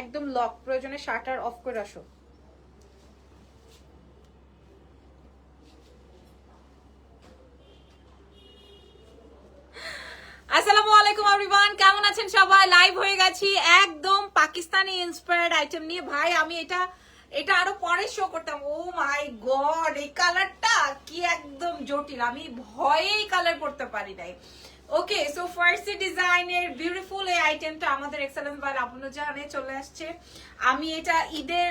একদম লক প্রয়োজনে শার্টার অফ করে আসো। আসসালামু আলাইকুম এভরিওয়ান কেমন আছেন সবাই? লাইভ হয়ে গেছি একদম পাকিস্তানি ইন্সপায়ার্ড আইটেম নিয়ে। ভাই, আমি এটা এটা আরও পরে শো করতাম। ও মাই গড এই কালারটা কি একদম জটিল। আমি ভয়েই কালার পড়তে পারি নাই। ওকে সো ফার্সি ডিজাইনের বিউটিফুল এই আইটেমটা আমাদের এক্সেলেন্স বাই লাবণ্য জাহানে চলে আসছে। আমি এটা ঈদের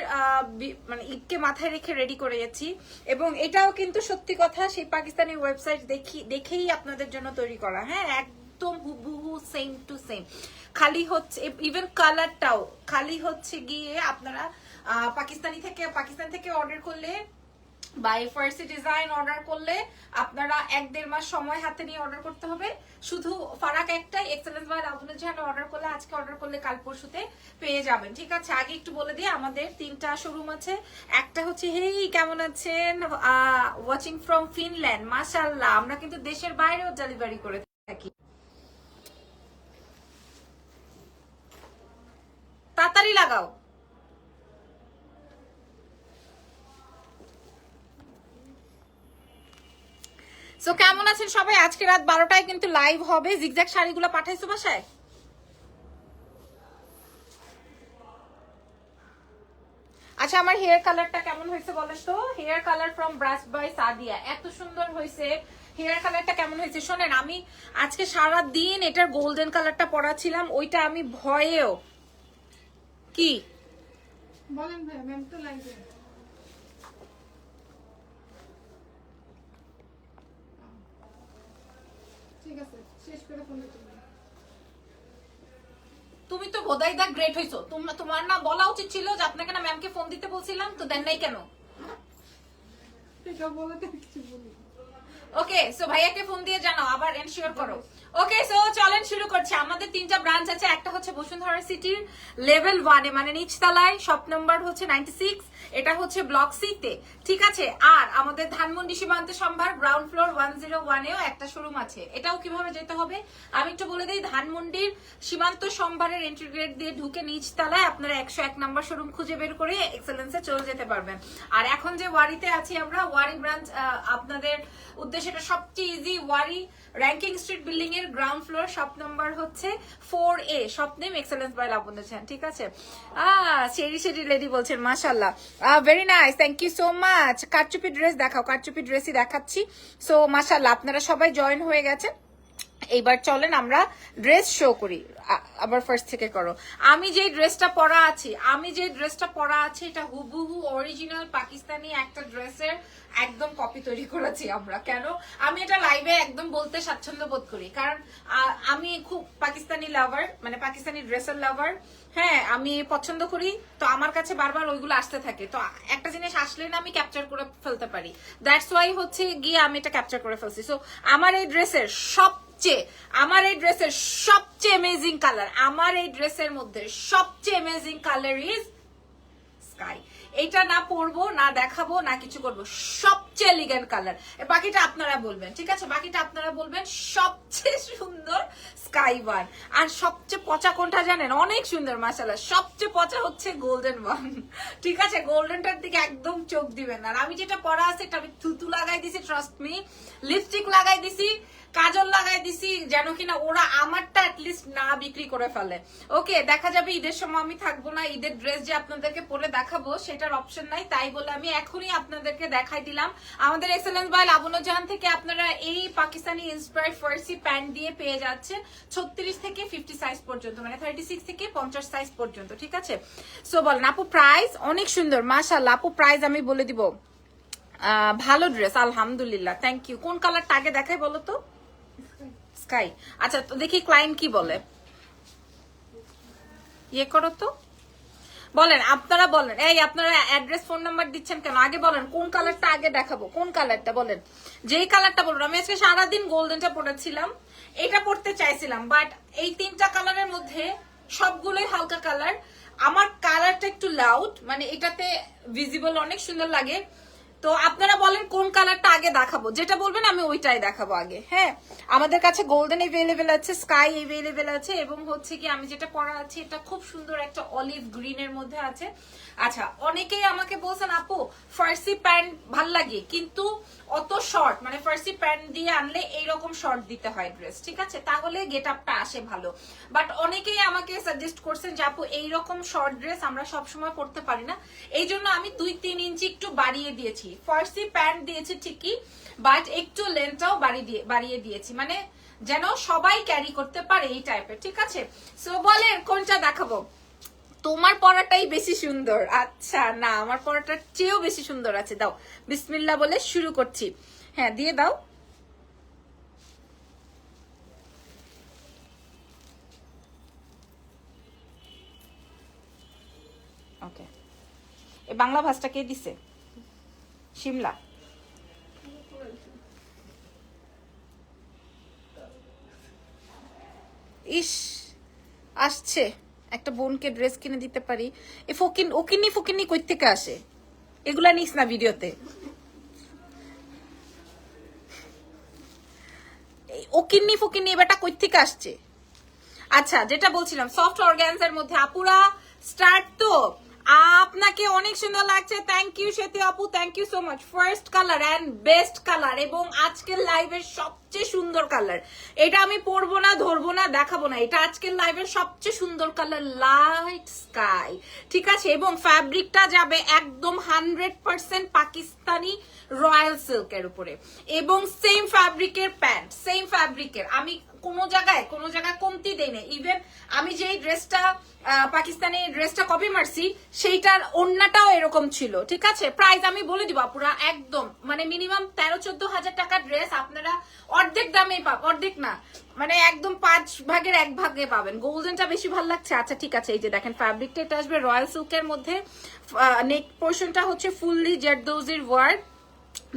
মানে ঈদকে মাথায় রেখে রেডি করে গেছি এবং এটাও কিন্তু সত্যি কথা, সেই পাকিস্তানি ওয়েবসাইট দেখি, দেখেই আপনাদের জন্য তৈরি করা। হ্যাঁ একদম হুবহু সেম টু সেম খালি হচ্ছে ইভেন কালারটাও খালি হচ্ছে গিয়ে আপনারা পাকিস্তানি থেকে, পাকিস্তান থেকে অর্ডার করলে বাই ফার্সি ডিজাইন অর্ডার করলে আপনারা এক দেড় মাস সময় হাতে নিয়ে অর্ডার করতে হবে। শুধু ফারাক একটাই এক্সেলেন্স বাই লাবণের জাহান অর্ডার করলে, আজকে অর্ডার করলে কাল পরশুতে পেয়ে যাবেন। ঠিক আছে, আগে একটু বলে দিই, আমাদের তিনটা শোরুম আছে। একটা হচ্ছে, হেই, কেমন আছেন? ওয়াচিং ফ্রম ফিনল্যান্ড মাশাল্লাহ আমরা কিন্তু দেশের বাইরেও ডেলিভারি করে থাকি। তাড়াতাড়ি লাগাও। সো কেমন আছেন সবাই? আজকে রাত বারোটায় কিন্তু লাইভ হবে। জিগজ্যাগ শাড়িগুলো পাঠাইছো বাসায়? আচ্ছা আমার হেয়ার কালারটা কেমন হয়েছে বলেন তো? Hair colour from brush by Sadia এত সুন্দর হয়েছে। হেয়ার কালারটা কেমন হয়েছে? শোনেন, আমি আজকে সারা দিন এটার গোল্ডেন কালারটা পরাছিলাম ওইটা আমি ভয়েও। কি? বলেন ভাই ম্যাম তো লাগবে। ঠিক আছে শেষ করে ফোন দিতে তুমি তো বোধাই দা গ্রেট হইছো। তোমরা তোমার না বলা উচিত ছিল যে আপনাকে না ম্যামকে ফোন দিতে বলছিলাম তো দেন নাই কেন? এটা বলে কিছু বলি ওকে সো ভাইয়াকে ফোন দিয়ে জানাও আবার এনশিওর করো। ওকে সো চলেন শুরু করছি। আমাদের তিনটা ব্রাঞ্চ আছে একটা হচ্ছে বসুন্ধরা সিটির লেভেল ওয়ানে মানে নিচতলায় শপ নাম্বার হচ্ছে নাইনটি সিক্স এটা হচ্ছে ব্লক সি তে। ঠিক আছে? আর আমাদের Dhanmondi Shimanto Shambhar ground floor one zero ওয়ানেও একটা শোরুম আছে। এটাও কীভাবে যেতে হবে? আমি একটু বলে দিই, ধানমন্ডির সীমান্ত সম্ভারের এন্ট্রি গেট দিয়ে ঢুকে নিচ নিচতলায় আপনারা একশো এক নাম্বার শোরুম খুঁজে বের করে এক্সেলেন্সে চলে যেতে পারবেন। আর এখন যে ওয়ারিতে আছি আমরা, ওয়ারি ব্রাঞ্চ আপনাদের উদ্দেশ্যে এটা সবচেয়ে easy Wari Rankin street building এর গ্রাউন্ড ফ্লোর শপ নাম্বার হচ্ছে four A shop name excellence by Labon ঠিক আছে? আহ সেরি সেরি লেডি বলছেন মাশাল্লাহ very nice thank you so much কারচুপি ড্রেস দেখাও, কারচুপি ড্রেসই দেখাচ্ছি। সো মাসাল্লাহ আপনারা সবাই জয়েন হয়ে গেছেন। এইবার চলেন আমরা ড্রেস শো করি। আবার ফার্স্ট থেকে করো। আমি যে ড্রেসটা পরা আছি, আমি যে ড্রেসটা পরা আছি, এটা হুবহু অরিজিনাল পাকিস্তানি একটা ড্রেসের একদম কপি তৈরি করেছি আমরা। কেন? আমি এটা লাইভে একদম বলতে স্বাচ্ছন্দ্য বোধ করি। কারণ আমি খুব পাকিস্তানি লাভার মানে পাকিস্তানি ড্রেসের লাভার হ্যাঁ আমি পছন্দ করি, তো আমার কাছে বারবার ওইগুলো আসতে থাকে। তো একটা জিনিস আসলে না আমি ক্যাপচার করে ফেলতে পারি। দ্যাটস ওয়াই হচ্ছে গিয়ে আমি এটা ক্যাপচার করে ফেলছি। সো আমার এই ড্রেসের সবচেয়ে, আমার এই ড্রেসের সবচেয়ে অ্যামেজিং কালার আমার এই ড্রেসের মধ্যে সবচেয়ে অ্যামেজিং কালার ইজ স্কাই এইটা না পরবো, না দেখাবো, না কিছু করব, সবচেয়ে এলিগেন্ট কালার বাকিটা আপনারা বলবেন, ঠিক আছে? বাকিটা আপনারা বলবেন, সবচেয়ে সুন্দর স্কাই ওয়ান আর সবচেয়ে পচা কোনটা জানেন? অনেক সুন্দর মাসালা সবচেয়ে পচা হচ্ছে গোল্ডেন ওয়ান ঠিক আছে? গোল্ডেনটার দিকে একদম চোখ দিবেন। আর আমি যেটা পরা আছে, এটা আমি থুতু লাগাই দিছি ট্রাস্ট মি লিপস্টিক লাগাই দিছি। কাজল লাগাই দিছি যেন কিনা ওরা আমারটা অ্যাটলিস্ট না বিক্রি করে ফেলে। ওকে দেখা যাবে ঈদের সময় আমি থাকব না, ঈদের ড্রেস যে আপনাদেরকে পরে দেখাবো সেটার অপশন নাই, তাই বলে আমি এখনই আপনাদেরকে দেখাই দিলাম। আমাদের এক্সেলেন্স বাই লাবণ্য জাহান থেকে আপনারা এই পাকিস্তানি ইন্সপায়ার্ড ফার্সি প্যান্ট দিয়ে পেয়ে যাচ্ছেন ছত্রিশ থেকে ফিফটি সাইজ পর্যন্ত মানে থার্টি সিক্স থেকে পঞ্চাশ সাইজ পর্যন্ত, ঠিক আছে? সো বলেন, আপু প্রাইস অনেক সুন্দর মাশাল্লাহ আপু প্রাইস আমি বলে দিব। ভালো ড্রেস আলহামদুলিল্লাহ থ্যাংক ইউ কোন কালারটা আগে দেখাই বলো তো? স্কাই আচ্ছা তো দেখি ক্লায়েন্ট কি বলে। ইয়ে করো তো। বলেন, আপনারা বলেন। এই, আপনারা অ্যাড্রেস ফোন নাম্বার দিচ্ছেন কেন? আগে বলেন, কোন কালারটা আগে দেখাবো? কোন কালারটা বলেন। যেই কালারটা বলব, আমি আজকে সারাদিন গোল্ডেনটা পরেছিলাম। এটা পড়তে চাইছিলাম বাট এই তিনটা কালারের মধ্যে সবগুলোই হালকা কালার আমার কালারটা একটু লাউড মানে এটাতে ভিজিবল অনেক সুন্দর লাগে। তো আপনারা বলেন কোন কালারটা আগে দেখাবো। যেটা বলবেন আমি ওইটাই দেখাবো আগে। হ্যাঁ আমাদের কাছে গোল্ডেন এভেলেবেল আছে স্কাই এভেলেবেল আছে, এবং হচ্ছে কি আমি যেটা পরা আছি, এটা খুব সুন্দর একটা অলিভ গ্রিনের মধ্যে আছে। আচ্ছা অনেকেই আমাকে বলছেন, আপু, ফার্সি প্যান্ট ভালো লাগে? কিন্তু অত শর্ট মানে ফার্সি প্যান্ট দিয়ে আনলে এইরকম শর্ট দিতে হয় ড্রেস ঠিক আছে? তাহলে গেট আপটা আসে ভালো। বাট অনেকেই আমাকে সাজেস্ট করছেন যে, আপু, এইরকম শর্ট ড্রেস আমরা সবসময় পরতে পারি না। এই জন্য আমি দুই তিন ইঞ্চি একটু বাড়িয়ে দিয়েছি। ফার্সি প্যান্ট দিয়েছি ঠিকই বাট একটু লেন্থটাও বাড়িয়ে বাড়িয়ে দিয়েছি। মানে যেন সবাই ক্যারি করতে পারে এই টাইপের ঠিক আছে? সো বলেন, কোনটা দেখাবো? তোমার পড়াটাই বেশি সুন্দর। আচ্ছা না, আমার পড়াটার চেয়েও বেশি সুন্দর আছে। দাও বিসমিল্লা বলে শুরু করছি। হ্যাঁ দিয়ে দাও। ওকে এই বাংলা ভাষাটা কে দিছে? শিমলা ইস, আসছে। একটা বোনকে ড্রেস কিনে দিতে পারি। এ ফকিন ওকিনি ফকিনি কই থেকে আসে? এগুলা নিস না ভিডিওতে। এই ওকিন্নি ফকিন্নি এবারটা কই থেকে আসছে? আচ্ছা যেটা বলছিলাম সফট অর্গানসের মধ্যে আপুরা স্টার্ট তো আপনাকে অনেক সুন্দর লাগছে। থ্যাংক ইউ সেতু আপু। Thank you so much first colour and best colour এবং আজকের লাইভের সবচেয়ে সুন্দর কালার এটা আমি পরবো না, ধরবো না, দেখাবো না। এটা আজকের লাইভের সবচেয়ে সুন্দর কালার লাইট স্কাই ঠিক আছে? এবং ফ্যাব্রিকটা যাবে একদম হান্ড্রেড পার্সেন্ট পাকিস্তানি রয়্যাল সিল্কের উপরে। এবং সেম ফ্যাব্রিকের প্যান্ট সেম ফ্যাব্রিকের আমি কোনো জায়গায় কোনো জায়গায় কমতি দেই না ইভেন আমি যেই ড্রেসটা পাকিস্তানি ড্রেসটা কপি মারছি, সেইটার ওন্নাটাও এরকম ছিল, ঠিক আছে? প্রাইস আমি বলে দিব পুরা একদম মানে মিনিমাম তেরো, চোদ্দ হাজার টাকার ড্রেস আপনারা অর্ধেক দামেই পাব অর্ধেক না মানে একদম পাঁচ ভাগের এক ভাগে পাবেন। গোল্ডেনটা বেশি ভালো লাগছে? আচ্ছা ঠিক আছে, এই যে দেখেন ফ্যাব্রিকটা এটা আসবে রয়্যাল সিল্কের মধ্যে নেক পোর্শনটা হচ্ছে ফুললি জেডদোজির ওয়ার্ক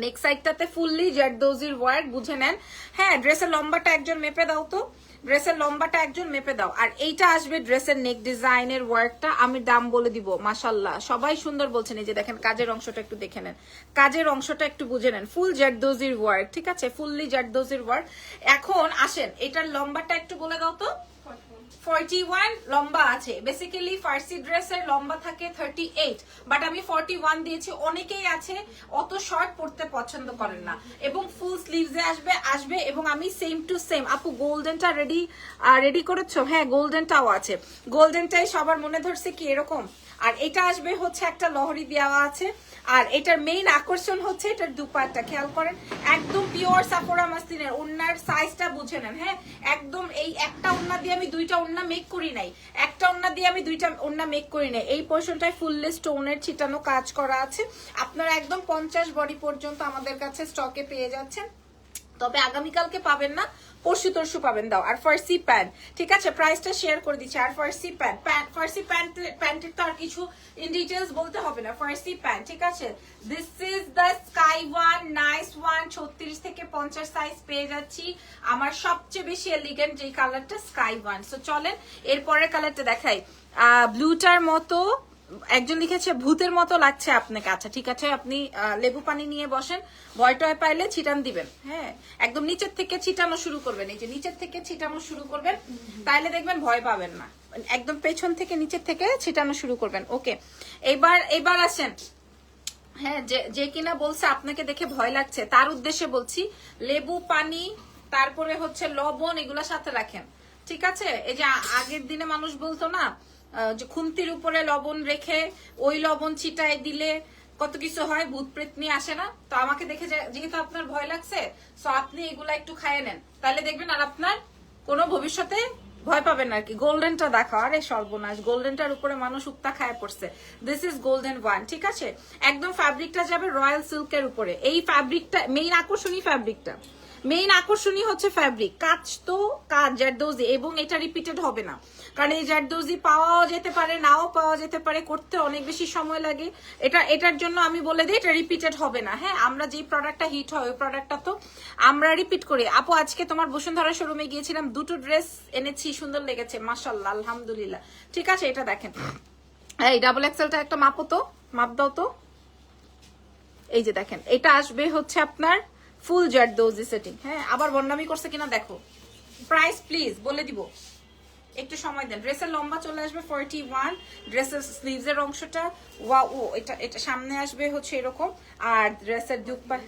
নেক সাইডটাতে ফুললি জেডদোজির ওয়ার্ক বুঝে নেন। হ্যাঁ ড্রেসের লম্বাটা একজন মেপে দাও তো। ড্রেসের লম্বাটা একজন মেপে দাও। আর এইটা আসবে ড্রেসের নেক ডিজাইনের ওয়ার্কটা আমি দাম বলে দিব মাসাল্লাহ সবাই সুন্দর বলছেন, এই যে দেখেন, কাজের অংশটা একটু দেখে নেন। কাজের অংশটা একটু বুঝে নেন। ফুল জেডদোজির ওয়ার্ক ঠিক আছে? ফুললি জেডদোজির ওয়ার্ক এখন আসেন, এটার লম্বাটা একটু বলে দাও তো। ফর্টি ওয়ান লম্বা আছে। বেসিক্যালি ফার্সি ড্রেসের লম্বা থাকে থার্টি এইট বাট আমি ওয়ান দিয়েছি। অনেকেই আছে, অত শর্ট পড়তে পছন্দ করেন না। এবং ফুল স্লিভসে আসবে আসবে, এবং আমি সেম টু সেম আপু গোল্ডেনটা রেডি রেডি করেছ? হ্যাঁ গোল্ডেনটাও আছে। গোল্ডেনটাই সবার মনে ধরছে কি এরকম? আর এটা আসবে হচ্ছে একটা লহরি দেওয়া আছে। আর এটার মেইন আকর্ষণ হচ্ছে এটার দুপাটটা, খেয়াল করেন, একদম পিওর সাফোরা মাসলিনের ওন্নার সাইজটা বুঝে নেন হ্যাঁ? একদম এই একটা ওন্না দিয়ে আমি দুইটা ওন্না মেক করি নাই, একটা ওন্না দিয়ে আমি দুইটা ওন্না মেক করি নাই। এই পোর্শনটায় ফুললি স্টোনের ছিটানো কাজ করা আছে। আপনারা একদম পঞ্চাশ বডি পর্যন্ত আমাদের কাছে স্টকে পেয়ে যাচ্ছেন। তবে আগামীকালকে পাবেন না পরশু তরশু পাবেন, দাও। আর ফার্সি প্যান্ট ঠিক আছে? প্রাইসটা শেয়ার করে দিচ্ছি। আর ফার্সি প্যান্ট প্যান্ট ফার্সি প্যান্ট প্যান্টের তো আর কিছু ইন ডিটেলস বলতে হবে না। ফার্সি প্যান্ট ঠিক আছে? This is the sky one nice one ছত্রিশ থেকে পঞ্চাশ সাইজ পেয়ে যাচ্ছি। আমার সবচেয়ে বেশি এলিগেন্ট যে কালারটা স্কাই ওয়ান সো চলেন, এরপরের কালারটা দেখাই। ব্লুটার মতো একজন লিখেছে, ভূতের মতো লাগছে আপনাকে। আচ্ছা ঠিক আছে, আপনি লেবু পানি নিয়ে বসেন, ভয় টয় পাইলে ছিটান দিবেন হ্যাঁ? একদম নিচের থেকে ছিটানো শুরু করবেন, এই যে নিচের থেকে ছিটানো শুরু করবেন, তাইলে দেখবেন ভয় পাবেন না। একদম পেছন থেকে, নিচের থেকে ছিটানো শুরু করবেন, ওকে? এবার এবার আসেন। হ্যাঁ যে যে কিনা বলছে, আপনাকে দেখে ভয় লাগছে। তার উদ্দেশ্যে বলছি, লেবু, পানি, তারপরে হচ্ছে লবণ, এগুলা সাথে রাখেন। ঠিক আছে? এই যে আগের দিনে মানুষ বলতো না যে খুন্তির উপরে লবণ রেখে ওই লবণ ছিটায় দিলে কত কিছু হয়? ভূত প্রেত নিয়ে আসে না? তো আমাকে দেখে যেহেতু আপনার ভয় লাগছে তো আপনি এগুলা একটু খাইয়ে নেন। তাহলে দেখবেন আর আপনার কোনো ভবিষ্যতে ভয় পাবেন আর কি। গোল্ডেনটা দেখাও। আরে সর্বনাশ, গোল্ডেনটার উপরে মানুষ উত্তা খায় পড়ছে। দিস ইজ গোল্ডেন ওয়ান ঠিক আছে? একদম ফ্যাব্রিকটা যাবে রয়্যাল সিল্কের উপরে। এই ফ্যাব্রিকটা মেইন আকর্ষণী ফ্যাব্রিকটা মেইন আকর্ষণীয় হচ্ছে ফ্যাব্রিক কাজ তো কাজ জারদৌজি এবং এটা রিপিটেড হবে না। কারণ এই জারদৌজি পাওয়াও যেতে পারে, নাও পাওয়া যেতে পারে, করতে অনেক বেশি সময় লাগে। এটা, এটার জন্য আমি বলে দিই, এটা রিপিটেড হবে না। হ্যাঁ আমরা যেই প্রোডাক্টটা হিট হয়, ওই প্রোডাক্টটা তো আমরা রিপিট করি। আপু, আজকে তোমার বসুন্ধরা শোরুমে গিয়েছিলাম, দুটো ড্রেস এনেছি, সুন্দর লেগেছে মাসাল্লাহ আলহামদুলিল্লাহ। ঠিক আছে, এটা দেখেন। এই ডাবল এক্সেলটা একটা মাপো তো, মাপ দাও তো। এই যে দেখেন, এটা আসবে হচ্ছে আপনার ফুল জার দোজি সেটিং। হ্যাঁ আবার বন্ডামি করছে কিনা দেখো। প্রাইস প্লিজ বলে দিব। একটু সময় দেন। ড্রেসের লম্বা চলে আসবে ফর্টি ওয়ান ড্রেসের স্লিভস এর অংশটা ওয়া ও, এটা এটা সামনে আসবে হচ্ছে এরকম। আর ড্রেসের দুপার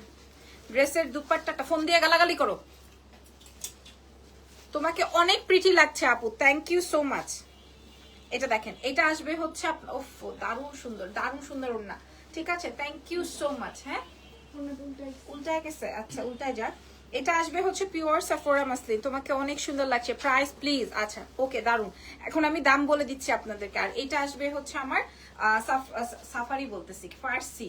ড্রেসের দুপাট্টাটা ফোন দিয়ে গালাগালি করো। তোমাকে অনেক প্রিটি লাগছে আপু। থ্যাংক ইউ সো মাচ এটা দেখেন, এটা আসবে হচ্ছে আপ- ওফ, দারুণ সুন্দর দারুণ সুন্দর ওড়না। ঠিক আছে? থ্যাংক ইউ সো মাচ হ্যাঁ? উল্টায় গেছে? আচ্ছা উল্টায় যাক। এটা আসবে হচ্ছে পিওর সাফোরা মাসলিন তোমাকে অনেক সুন্দর লাগছে। প্রাইস প্লিজ আচ্ছা ওকে দারুণ এখন আমি দাম বলে দিচ্ছি আপনাদেরকে। আর এটা আসবে হচ্ছে আমার সাফারি বলতেছি ফার্সি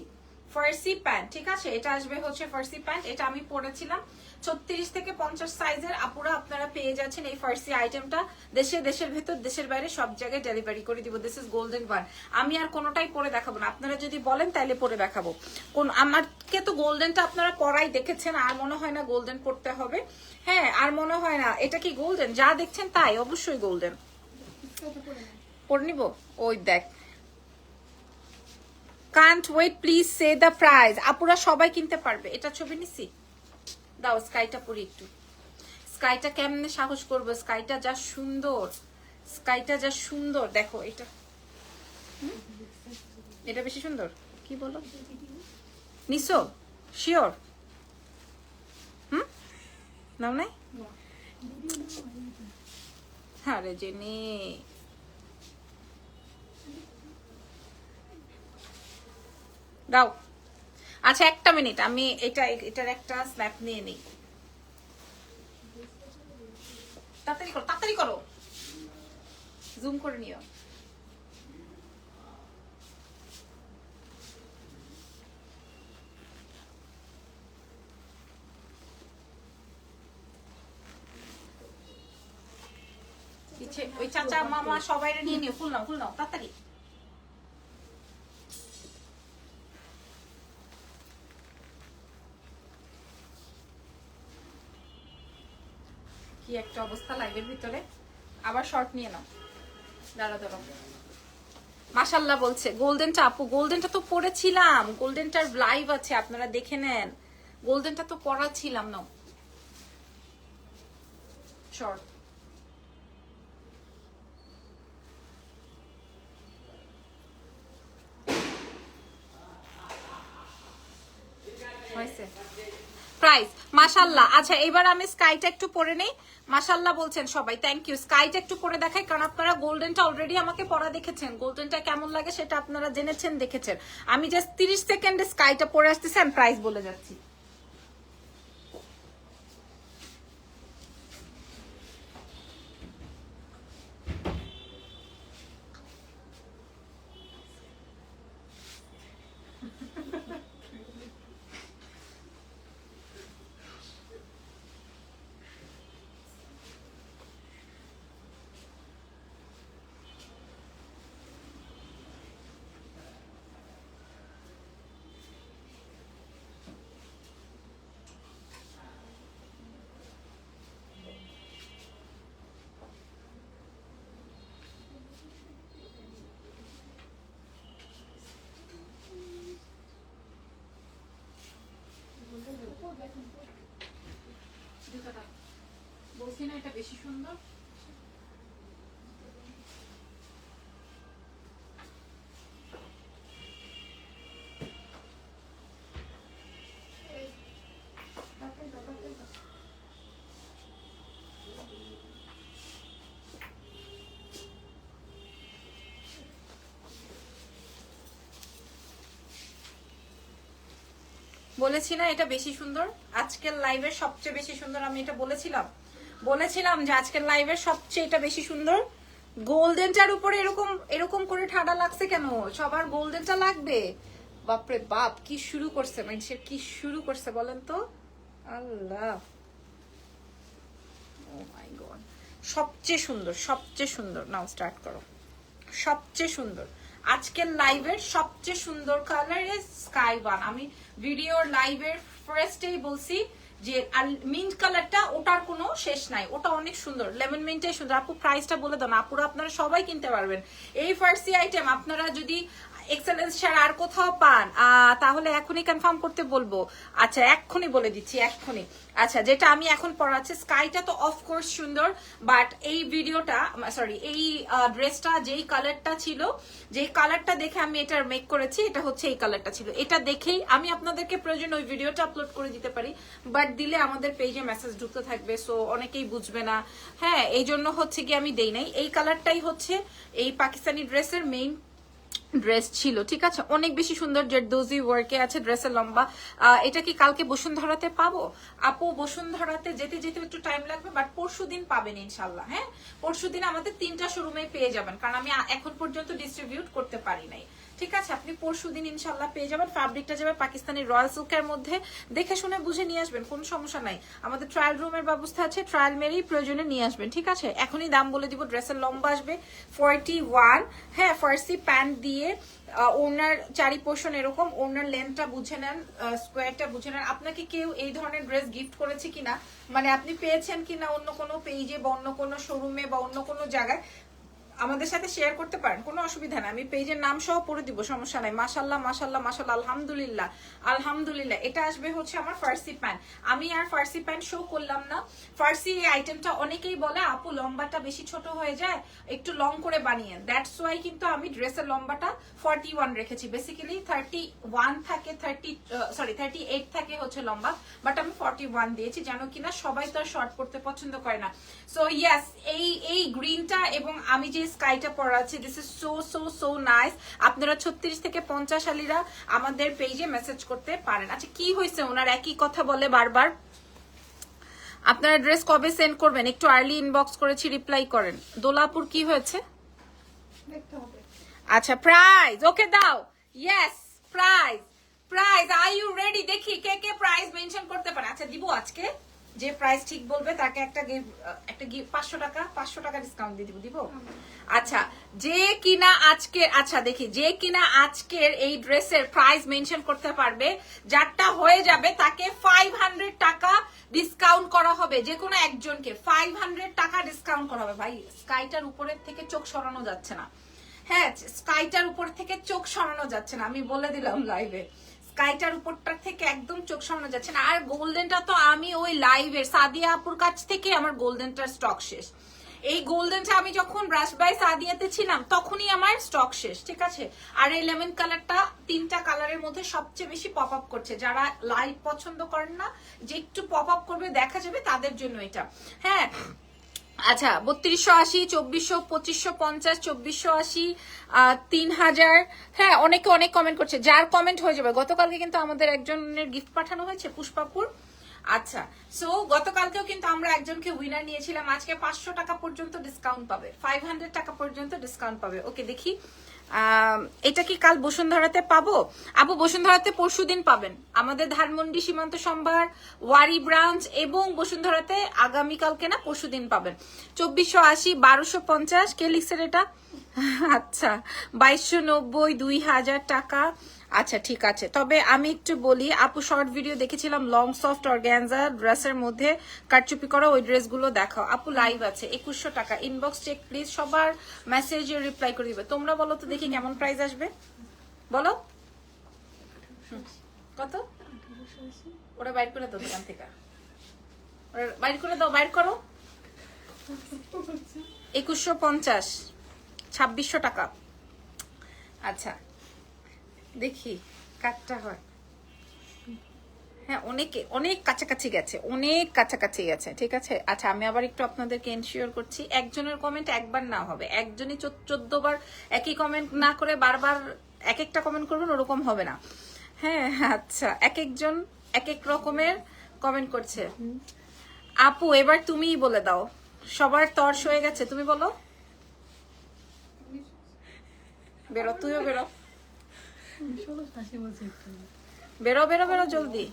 ফার্সি প্যান্ট ঠিক আছে? এটা আসবে হচ্ছে ফার্সি প্যান্ট এটা আমি পরেছিলাম। ছত্রিশ থেকে পঞ্চাশ সাইজের আপুরা আপনারা পেয়ে যাচ্ছেন এই ফার্সি আইটেমটা। দেশে দেশের ভেতর দেশের বাইরে সব জায়গায় ডেলিভারি করে দিব। দিস ইজ গোল্ডেন ওয়ান আমি আর কোনোটাই পরে দেখাবো না। আপনারা যদি বলেন তাহলে পরে দেখাবো। কোন আমারকে তো গোল্ডেনটা আপনারা পরাই দেখেছেন আর মনে হয় না গোল্ডেন পড়তে হবে। হ্যাঁ আর মনে হয় না। এটা কি গোল্ডেন? যা দেখছেন তাই অবশ্যই গোল্ডেন। পরে নিব? ওই দেখ। Can't wait please say the price আপুরা সবাই কিনতে পারবে। এটা ছবি নিছি। দাও স্কাইটা পরি একটু। স্কাইটা কেমনে সাহস করব? স্কাইটা যা সুন্দর। স্কাইটা যা সুন্দর। দেখো এটা? এটা বেশি সুন্দর। কি বলো? নিসো শিওর হুম? নাও নাই? হ্যাঁ রে জেনে। দাও। আচ্ছা একটা মিনিট, আমি এটা, এটার একটা স্ন্যাপ নিয়ে নিই। তাড়াতাড়ি করো তাড়াতাড়ি করো। জুম করে নিও। ওই চাচা, মামা সবাই নিয়ে নিও। ফুল নাও ফুল নাও, তাড়াতাড়ি। একটা অবস্থা লাইভের ভিতরে। আবার শর্ট নিয়ে নাও। দাঁড়া দাঁড়াও। মাশাল্লাহ বলছে, গোল্ডেনটা আপু, গোল্ডেনটা তো পড়েছিলাম। গোল্ডেনটার লাইভ আছে, আপনারা দেখে নেন। গোল্ডেনটা তো পড়া ছিলাম নাও। শর্ট হয়েছে। প্রাইস মাশাল্লাহ। আচ্ছা এবার আমি স্কাইটা একটু পরে নেই। মাশাল্লাহ বলছেন সবাই থ্যাংক ইউ স্কাইটা একটু পরে দেখাই, কারণ আপনারা গোল্ডেনটা অলরেডি আমাকে পরা দেখেছেন। গোল্ডেনটা কেমন লাগে সেটা আপনারা জেনেছেন, দেখেছেন। আমি জাস্ট তিরিশ সেকেন্ডে স্কাইটা পরে আসতেছি, আমি প্রাইস বলে যাচ্ছি জুতাটা বলছি না এটা বেশি সুন্দর? বলেছি না এটা বেশি সুন্দর? আজকের লাইভের সবচেয়ে বেশি সুন্দর আমি এটা বলেছিলাম। বলেছিলাম যে আজকের লাইভের সবচেয়ে এটা বেশি সুন্দর। গোল্ডেনটার উপরে এরকম এরকম করে ঠান্ডা লাগছে কেন? সবার গোল্ডেনটা লাগবে। বাপরে বাপ, কি শুরু করছে? মানুষের কি শুরু করছে বলেন তো? আল্লাহ। ও মাই গড সবচেয়ে সুন্দর সবচেয়ে সুন্দর। নাও স্টার্ট করো। সবচেয়ে সুন্দর। আজকের লাইভের সবচেয়ে সুন্দর কালার ইজ স্কাই ওয়ান আমি ভিডিওর লাইভের ফার্স্টেই বলছি যে, আর মিন্ট কালারটা ওটার কোনো শেষ নাই। ওটা অনেক সুন্দর। লেমন মিন্টটাই সুন্দর। আপু প্রাইসটা বলে দাও না। আপুরা আপনারা সবাই কিনতে পারবেন। এই ফার্সি আইটেম আপনারা যদি এক্সেলেন্স ছাড়া আর কোথাও পান? তাহলে এখনই কনফার্ম করতে বলব। আচ্ছা এক্ষুনি বলে দিচ্ছি, এক্ষুনি। আচ্ছা যেটা আমি এখন পড়াচ্ছি স্কাইটা তো অফকোর্স সুন্দর বাট এই ভিডিওটা সরি এই ড্রেসটা যেই কালারটা ছিল, যেই কালারটা দেখে আমি এটা মেক করেছি, এটা হচ্ছে এই কালারটা ছিল। এটা দেখেই আমি আপনাদেরকে প্রয়োজন ওই ভিডিওটা আপলোড করে দিতে পারি বাট দিলে আমাদের পেজে মেসেজ ঢুকতে থাকবে সো অনেকেই বুঝবে না। হ্যাঁ এই জন্য হচ্ছে কি আমি দেই নাই। এই কালারটাই হচ্ছে এই পাকিস্তানি ড্রেসের মেইন ড্রেস ছিল, ঠিক আছে? অনেক বেশি সুন্দর জেরদোজি ওয়ার্কে আছে ড্রেসের লম্বা। এটা কি কালকে বসুন্ধরাতে পাবো? আপু, বসুন্ধরাতে যেতে যেতে একটু টাইম লাগবে বাট পরশু দিন পাবেন ইনশাল্লাহ হ্যাঁ? পরশু দিন আমাদের তিনটা শোরুমে পেয়ে যাবেন, কারণ আমি এখন পর্যন্ত ডিস্ট্রিবিউট করতে পারি নাই। ঠিক আছে, আপনি পরশু দিন ইনশাল্লাহ পেয়ে যাবেন। ফ্যাব্রিকটা যাবে পাকিস্তানি রয়্যাল সিল্কের মধ্যে দেখে শুনে বুঝে নিয়ে আসবেন, কোনো সমস্যা নাই। আমাদের ট্রায়াল রুমের ব্যবস্থা আছে ট্রায়াল মেরেই প্রয়োজনে নিয়ে আসবেন, ঠিক আছে? এখনই দাম বলে দিব, ড্রেসের লম্বা আসবে ফোরটি ওয়ান হ্যাঁ ফার্সি প্যান্ট দিয়ে ওনার চারি পোর্শন এরকম ওনার লেন্থটা বুঝে নেন স্কোয়ারটা বুঝে নেন। আপনাকে কেউ এই ধরনের ড্রেস গিফট করেছে কিনা মানে আপনি পেয়েছেন কিনা অন্য কোনো পেজে বা অন্য কোনো শোরুমে বা অন্য কোনো জায়গায় আমাদের সাথে শেয়ার করতে পারেন, কোনো অসুবিধা নাই। আমি পেজের নাম সহ পড়ে দিব, সমস্যা নাই। মাশাল্লাহ মাশাল্লাহ মাশাল্লাহ আলহামদুলিল্লাহ আলহামদুলিল্লাহ। এটা আসবে হচ্ছে আমার ফার্সি প্যান্ট আমি আর ফার্সি প্যান্ট শো করলাম না। ফার্সি এই আইটেমটা অনেকেই বলে, আপু, লম্বাটা বেশি ছোট হয়ে যায়, একটু লং করে বানিয়ে দ্যাটস ওয়াই কিন্তু আমি ড্রেসের লম্বাটা ফর্টি ওয়ান রেখেছি। বেসিক্যালি থার্টি ওয়ান থাকে থার্টি সরি থার্টি এইট থাকে হচ্ছে লম্বা বাট আমি ফর্টি ওয়ান দিয়েছি জানো কিনা সবাই তো আর শর্ট পড়তে পছন্দ করে না। সো ইয়াস এই এই গ্রিনটা এবং আমি যে স্কাইটা পরা আছে। This is so so so nice আপনারা ছত্রিশ থেকে পঞ্চাশ আলিরা আমাদের পেজে মেসেজ করতে পারেন। আচ্ছা কি হয়েছে ওনার? একই কথা বলে বারবার। আপনারা ড্রেস কবে সেন্ড করবেন? একটু আর্লি ইনবক্স করেছি রিপ্লাই করেন। দোলাপুর কি হয়েছে? আচ্ছা প্রাইজ ওকে দাও। Yes prize prize are you ready দেখি কে কে প্রাইজ মেনশন করতে পারে? আচ্ছা দিব আজকে। যে প্রাইস ঠিক বলবে তাকে একটা একটা পাঁচশো টাকা পাঁচশো টাকা ডিসকাউন্ট দিয়ে দিব দিব? আচ্ছা যে কিনা আজকে আচ্ছা দেখি যে কিনা আজকের এই ড্রেসের প্রাইস মেনশন করতে পারবে যারটা হয়ে যাবে তাকে ফাইভ হান্ড্রেড টাকা ডিসকাউন্ট করা হবে যে কোনো একজনকে ফাইভ হান্ড্রেড টাকা ডিসকাউন্ট করা হবে। ভাই স্কাইটার উপরের থেকে চোখ সরানো যাচ্ছে না। হ্যাঁ স্কাইটার উপর থেকে চোখ সরানো যাচ্ছে না আমি বলে দিলাম লাইভে স্কাইটার উপরটার থেকে একদম চোখ সরানো যাচ্ছে না। আর গোল্ডেনটা তো আমি ওই লাইভের সাদিয়া আপুর কাছ থেকে আমার গোল্ডেনটার স্টক শেষ। এই গোল্ডেনটা আমি যখন ব্রাশ বাই সাদিয়াতে ছিলাম, তখনই আমার স্টক শেষ, ঠিক আছে? আর এই লেমন কালারটা তিনটা কালারের মধ্যে সবচেয়ে বেশি পপ আপ করছে। যারা লাইট পছন্দ করেন না, যে একটু পপ আপ করবে, দেখা যাবে তাদের জন্য এটা। হ্যাঁ আচ্ছা বত্রিশশো আশি, চব্বিশশো, পঁচিশশো পঞ্চাশ, চব্বিশশো আশি তিন হাজার হ্যাঁ অনেকে অনেক কমেন্ট করছে। যার কমেন্ট হয়ে যাবে, গতকালকে কিন্তু আমাদের একজনের গিফট পাঠানো হয়েছে, পুষ্পাপুর। আচ্ছা সো গতকালকেও কিন্তু আমরা একজনকে উইনার নিয়েছিলাম। আজকে পাঁচশো টাকা পর্যন্ত ডিসকাউন্ট পাবে ফাইভ হান্ড্রেড টাকা পর্যন্ত ডিসকাউন্ট পাবে। ওকে দেখি। এটা কি কাল বসুন্ধরাতে পাবো? আবু, বসুন্ধরাতে পরশু দিন পাবেন। আমাদের ধানমন্ডি সীমান্ত সম্ভার, ওয়ারি ব্রাঞ্চ এবং বসুন্ধরাতে আগামীকালকে না পরশু দিন পাবেন। চব্বিশশো আশি, বারোশো পঞ্চাশ কে লিখছেন এটা। আচ্ছা বাইশশো নব্বই দুই হাজার টাকা। আচ্ছা ঠিক আছে। তবে আমি একটু বলি, আপু শর্ট ভিডিও দেখেছিলাম লং সফট অর্গ্যানজা ড্রেসের মধ্যে কারচুপি করা ওই ড্রেসগুলো দেখাও। আপু লাইভ আছে, একুশশো টাকা। ইনবক্স চেক প্লিজ সবার মেসেজে রিপ্লাই করে দিবে। তোমরা বলো তো দেখি কেমন প্রাইস আসবে। বলো। কত? ওরা বাইর করে দাও দোকান থেকে। ওটা বাইর করে দাও, বাইর করো। একুশশো পঞ্চাশ। ছাব্বিশশো টাকা। আচ্ছা দেখি কাটটা হয়। হ্যাঁ অনেকে অনেক কাছাকাছি গেছে অনেক কাছাকাছি গেছে ঠিক আছে? আচ্ছা আমি আবার একটু আপনাদেরকে এনশিওর করছি একজনের কমেন্ট একবার না হবে। একজনই চোদ্দ বার একই কমেন্ট না করে বারবার এক একটা কমেন্ট করবেন ওরকম হবে না। হ্যাঁ আচ্ছা এক একজন এক এক রকমের কমেন্ট করছে। আপু এবার তুমিই বলে দাও। সবার তর্স হয়ে গেছে তুমি বলো। বেরো তুইও বেরো। বেরো বেরো বেরো জলদি।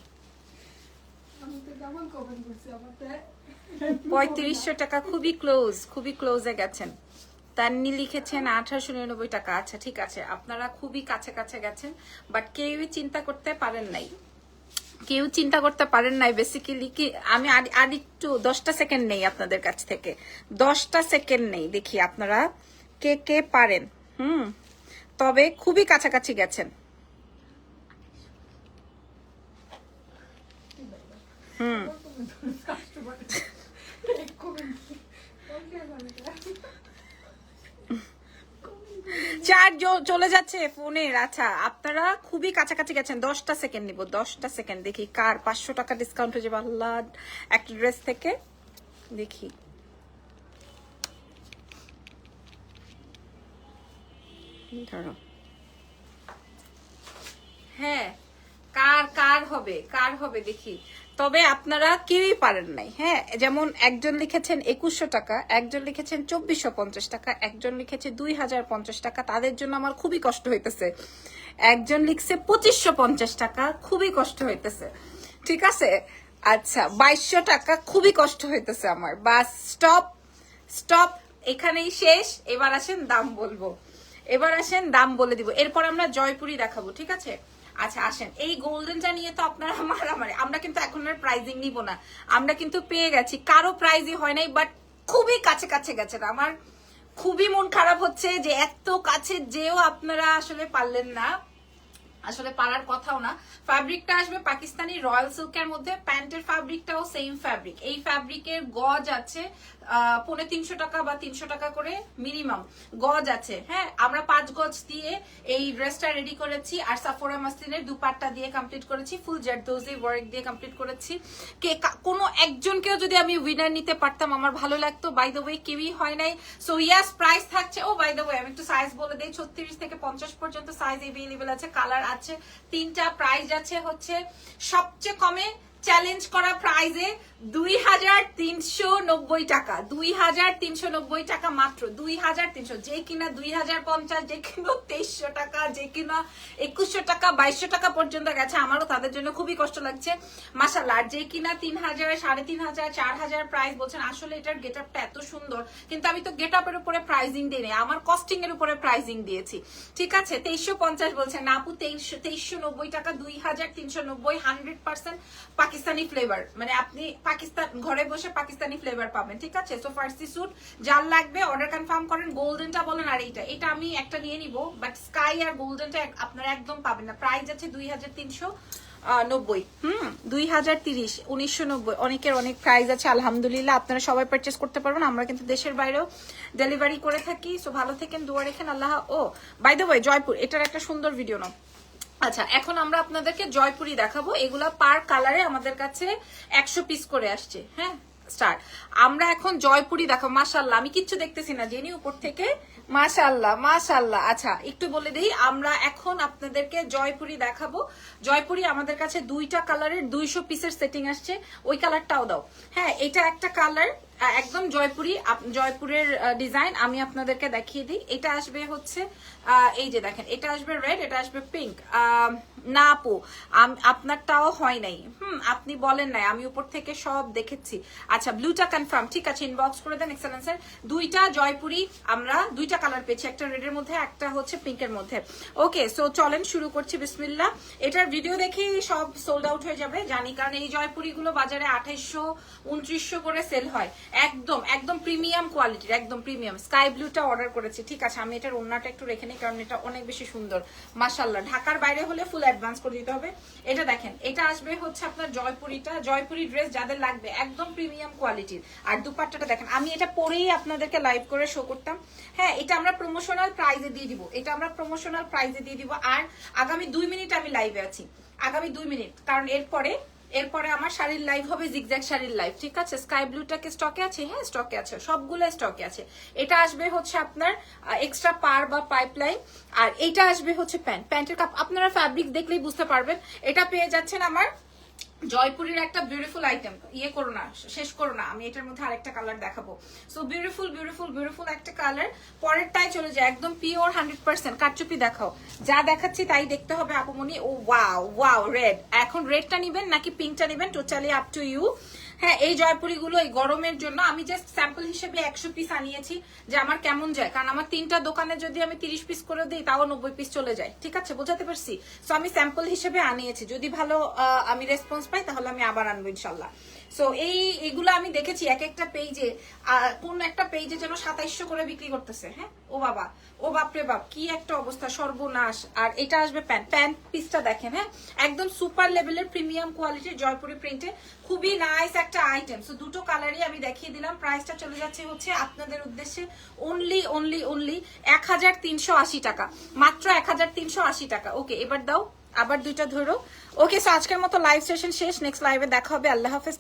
পঁয়ত্রিশশো টাকা খুবই ক্লোজ খুবই ক্লোজে গেছেন। তান্নি লিখেছেন আঠারোশো নিরানব্বই টাকা। আচ্ছা ঠিক আছে। আপনারা খুবই কাছে কাছে গেছেন বাট কেউই চিন্তা করতে পারেন নাই। কেউ চিন্তা করতে পারেন নাই বেসিক্যালি কি আমি আর একটু দশটা সেকেন্ড নেই আপনাদের কাছ থেকে। দশটা সেকেন্ড নেই দেখি আপনারা কে কে পারেন। হুম। তবে খুবই কাছাকাছি গেছেন। হুম। চার চলে যাচ্ছে ফোনের আচ্ছা আপনারা খুবই কাছাকাছি গেছেন, দশটা সেকেন্ড নিব, দশটা সেকেন্ড দেখি কার পাঁচশো টাকা ডিসকাউন্ট হয়ে যাবে আল্লাহ, একটা ড্রেস থেকে দেখি। ধরো। হ্যাঁ কার কার হবে কার হবে দেখি। তবে আপনারা কেউই পারেন নাই হ্যাঁ? যেমন একজন লিখেছেন একুশশো টাকা, একজন লিখেছেন চব্বিশশো পঞ্চাশ টাকা, একজন লিখেছে দুই হাজার পঞ্চাশ টাকা, তাদের জন্য আমার খুবই কষ্ট হইতেছে। একজন লিখছে পঁচিশশো পঞ্চাশ টাকা, খুবই কষ্ট হইতেছে। ঠিক আছে? আচ্ছা বাইশশো টাকা, খুবই কষ্ট হইতেছে আমার। বাস, স্টপ স্টপ, এখানেই শেষ। এবার আসেন দাম বলব। এবার আসেন দাম বলে দিব। এরপর আমরা জয়পুরি দেখাবো, ঠিক আছে? আচ্ছা আসেন। এই গোল্ডেনটা নিয়ে তো আপনারা মারামারি। আমরা কিন্তু এখন আর প্রাইজিং নিব না। আমরা কিন্তু পেয়ে গেছি। কারও প্রাইজই হয় নাই বাট খুবই কাছে কাছে গেছেন আমার খুবই মন খারাপ হচ্ছে যে এত কাছে যেও আপনারা আসলে পারলেন না। আসলে পারার কথাও না। ফ্যাব্রিকটা আসবে পাকিস্তানি রয়্যাল সিল্কের মধ্যে। প্যান্টের ফ্যাব্রিকটাও সেম ফ্যাব্রিক এই ফ্যাব্রিকের গজ আছে পৌনে তিনশো টাকা বা তিনশো টাকা করে মিনিমাম গজ আছে। হ্যাঁ আমরা পাঁচ গজ দিয়ে এই ড্রেসটা রেডি করেছি আর সাফোরা মাসলিনের দুপাট্টা দিয়ে কমপ্লিট করেছি ফুল জারদোজি ওয়ার্ক দিয়ে কমপ্লিট করেছি। কে কোনো একজনকেও যদি আমি উইনার নিতে পারতাম, আমার ভালো লাগতো। বাই দ্য ওয়ে কেউই হয় নাই। সো ইয়াস প্রাইস থাকছে। ও বাই দ্য ওয়ে আমি একটু সাইজ বলে দিই। ছত্রিশ থেকে পঞ্চাশ পর্যন্ত সাইজ এভেলেবেল আছে কালার আছে। তিনটা প্রাইস আছে হচ্ছে সবচেয়ে কমে চ্যালেঞ্জ করা প্রাইজে দুই হাজার তিনশো নব্বই টাকা। দুই হাজার তিনশো নব্বই টাকা মাত্র। দুই হাজার তিনশো যে কিনা দুই হাজার পঞ্চাশ যে কিনা তেইশশো টাকা যে কিনা একুশশো টাকা বাইশশো টাকা পর্যন্ত গেছে। আমারও তাদের জন্য খুবই কষ্ট লাগছে। মাসাল্লাহ আর যে কিনা তিন হাজার সাড়ে তিন হাজার চার হাজার প্রাইস বলছেন আসলে এটার গেট আপটা এত সুন্দর। কিন্তু আমি তো গেট আপের উপরে প্রাইজিং দিই নাই, আমার কস্টিং এর উপরে প্রাইজিং দিয়েছি। ঠিক আছে তেইশশো পঞ্চাশ বলছেন আপু তেইশশো তেইশশো নব্বই টাকা দুই হাজার তিনশো নব্বই হান্ড্রেড পার্সেন্ট পাকিস্তানি ফ্লেভার মানে আপনি পাকিস্তান, ঘরে বসে পাকিস্তানি ফ্লেভার পাবেন, ঠিক আছে? সো ফার্সি স্যুট যার লাগবে অর্ডার কনফার্ম করেন গোল্ডেনটা বলেন আর এইটা। এটা আমি একটা নিয়ে নিব বাট স্কাই আর গোল্ডেনটা আপনারা একদম পাবেন না। প্রাইস আছে দুই হাজার তিনশো নব্বই। হুম, দুই হাজার তিরিশ, উনিশশো নব্বই। অনেকের অনেক প্রাইস আছে, আলহামদুলিল্লাহ। আপনারা সবাই পারচেস করতে পারবেন, আমরা কিন্তু দেশের বাইরেও ডেলিভারি করে থাকি। সো ভালো থেকেন, দোয়া রেখেন, আল্লাহ ও বাই দ্য ওয়ে জয়পুর, এটার একটা সুন্দর ভিডিও নাও। আচ্ছা এখন আমরা আপনাদেরকে জয়পুরি দেখাবো। এগুলা পার কালারে আমাদের কাছে একশো পিস করে আসছে। হ্যাঁ স্টার্ট আমরা এখন জয়পুরি দেখো মাশাল্লাহ আমি কিচ্ছু দেখতেছি না, জেনি উপর থেকে। মাশাল্লাহ মাশাল্লাহ আচ্ছা একটু বলে দিই, আমরা এখন আপনাদেরকে জয়পুরি দেখাবো। জয়পুরি আমাদের কাছে দুইটা কালারের দুইশো পিসের সেটিং আসছে। ওই কালারটাও দাও। হ্যাঁ এটা একটা কালার একদম জয়পুরি জয়পুরের ডিজাইন আমি আপনাদেরকে দেখিয়ে দিই। এটা আসবে হচ্ছে এই যে দেখেন, এটা আসবে রেড এটা আসবে পিঙ্ক না আপু আপনারটাও হয় নাই। হুম, আপনি বলেন নাই, আমি উপর থেকে সব দেখেছি। আচ্ছা ব্লুটা কনফার্ম ঠিক আছে ইনবক্স করে দেন এক্সেলেন্সের দুইটা জয়পুরি, আমরা দুইটা কালার পেয়েছি, একটা রেডের মধ্যে, একটা হচ্ছে পিঙ্কের মধ্যে। ওকে সো চলেন শুরু করছি বিসমিল্লা এটার ভিডিও দেখেই সব সোল্ড আউট হয়ে যাবে। জানি, কারণ এই জয়পুরিগুলো বাজারে আঠাইশশো, উনত্রিশশো করে সেল হয়। একদম একদম প্রিমিয়াম কোয়ালিটির, একদম প্রিমিয়াম। স্কাই ব্লুটা অর্ডার করেছি, ঠিক আছে, আমি এটার ওন্নাটা একটু রেখে নিই, কারণ এটা অনেক বেশি সুন্দর মাসাল্লাহ ঢাকার বাইরে হলে ফুল অ্যাডভান্স করে দিতে হবে। এটা দেখেন, এটা আসবে হচ্ছে আপনার জয়পুরিটা, জয়পুরি ড্রেস যাদের লাগবে, একদম প্রিমিয়াম কোয়ালিটির। আর দুপাট্টাটা দেখেন, আমি এটা পরেই আপনাদেরকে লাইভ করে শো করতাম। হ্যাঁ এটা আমরা প্রমোশনাল প্রাইজে দিয়ে দিব, এটা আমরা প্রমোশনাল প্রাইজে দিয়ে দিব। আর আগামী দুই মিনিট আমি লাইভে আছি। আগামী দুই মিনিট কারণ এরপরে এরপরে আমার শাড়ির লাইভ হবে জিগজ্যাগ শাড়ির লাইভ ঠিক আছে? স্কাই ব্লুটাকে স্টকে আছে? হ্যাঁ স্টকে আছে। সবগুলো স্টকে আছে। এটা আসবে হচ্ছে আপনার এক্সট্রা পার বা পাইপলাইন আর এটা আসবে হচ্ছে প্যান্ট প্যান্টের কাপ আপনারা ফ্যাব্রিক দেখলেই বুঝতে পারবেন। এটা পেয়ে যাচ্ছেন আমার জয়পুরের একটা বিউটিফুল আইটেম ইয়ে করো না, শেষ করো না, আমি এটার মধ্যে আরেকটা কালার দেখাবো। সো বিউটিফুল বিউটিফুল বিউটিফুল একটা কালার পরেরটাই চলে যায় একদম পিওর হান্ড্রেড পার্সেন্ট কারচুপি দেখাও। যা দেখাচ্ছি তাই দেখতে হবে আপুমনি ও ওয়াও ওয়াও রেড এখন রেডটা নিবেন নাকি পিঙ্কটা নিবেন? টোটালি আপ টু ইউ হ্যাঁ এই জয়পুরি গুলো এই গরমের জন্য আমি জাস্ট স্যাম্পল হিসেবে একশো পিস আনিয়েছি, যে আমার কেমন যায়। কারণ আমার তিনটা দোকানে যদি আমি তিরিশ পিস করে দিই, তাও নব্বই পিস চলে যায়। ঠিক আছে, বোঝাতে পারছি? সো আমি স্যাম্পল হিসেবে আনিয়েছি। যদি ভালো আমি রেসপন্স পাই, তাহলে আমি আবার আনব ইনশাল্লাহ। সো এই, এগুলো আমি দেখেছি, এক একটা পেজে কোন একটা পেজে যেন সাতাইশশো করে বিক্রি করতেছে হ্যাঁ? ও বাবা, ও বাপরে বাপ, কি একটা অবস্থা, সর্বনাশ। আর এটা আসবে প্যান্ট প্যান্ট পিসটা দেখেন হ্যাঁ? একদম সুপার লেভেলের প্রিমিয়াম কোয়ালিটির জয়পুরি প্রিন্টে খুবই নাইস একটা আইটেম সো দুটো কালারই আমি দেখিয়ে দিলাম প্রাইসটা চলে যাচ্ছে হচ্ছে আপনাদের উদ্দেশ্যে অনলি অনলি অনলি এক হাজার তিনশো আশি টাকা, মাত্র এক হাজার তিনশো আশি টাকা। ওকে এবার দাও। আবার দুইটা ধরো। ওকে সো আজকের মতো লাইভ সেশন শেষ। নেক্সট লাইভে দেখা হবে। আল্লাহ হাফেজ।